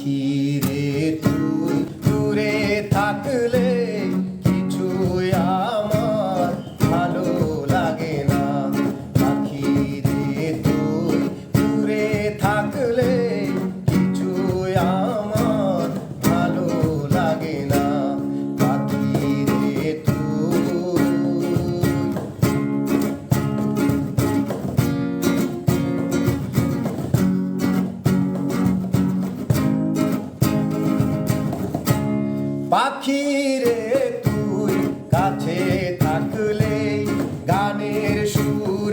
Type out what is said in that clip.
পাখি পাখি রে তুই কাছে থাকলে গানের সুর